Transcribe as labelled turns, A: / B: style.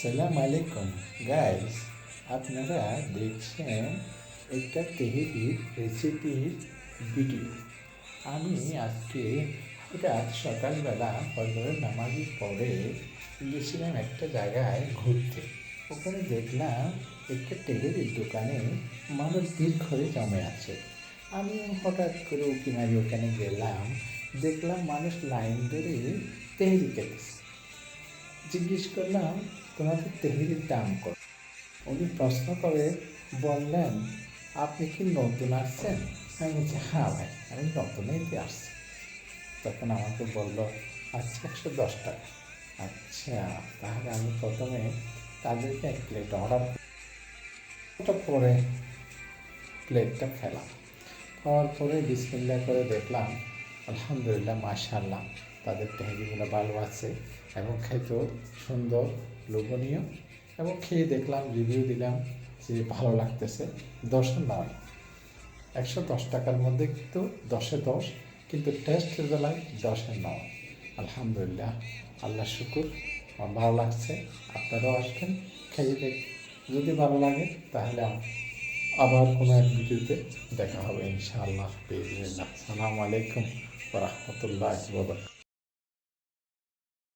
A: আসসালামু আলাইকুম। গাইস আপনারা দেখছেন একটা তেহেরির রেসিপির ভিডিও আমি আজকে হঠাৎ সকালবেলা ফজরের নামাজের পরে গিয়েছিলাম একটা জায়গায় ঘুরতে। ওখানে দেখলাম একটা তেহেরির দোকানে মানুষ ভিড় করে জমে আছে। আমি হঠাৎ করে উকি মারি ওখানে গেলাম, দেখলাম মানুষ লাইন ধরে তেহেরি খেতেছে। জিজ্ঞেস করলাম তোমাদের তেহেরির দাম কত? উনি প্রশ্ন করে, বললেন, আপনি কি নতুন আসছেন? আমি বলছি হ্যাঁ ভাই, আমি নতুনই আসছি। তখন আমাকে বলল আচ্ছা একশো দশ টাকা। আচ্ছা তাহলে আমি প্রথমে তাদেরকে এক প্লেট অর্ডার পরে প্লেটটা খেলাম খাওয়ার পরে বিসমিল্লা করে দেখলাম আলহামদুলিল্লাহ মাশাল্লাহ তাদের তেহারিগুলো ভালো আছে এবং খেতেও সুন্দর, লোভনীয় এবং খেয়ে দেখলাম রিভিউ দিলাম যে ভালো লাগতেছে। দশে নয়, একশো দশ টাকার মধ্যে কিন্তু দশে দশ, কিন্তু টেস্টের বেলায় দশে নয়। আলহামদুলিল্লাহ, আল্লাহ শুকুর, আমার ভালো লাগছে। আপনারাও আসবেন, খেয়ে দেখ যদি ভালো লাগে তাহলে আবার কোনো এক ভিডিওতে দেখা হবে ইনশাআল্লাহ। সালামু আলাইকুম রহমতুল্লাহ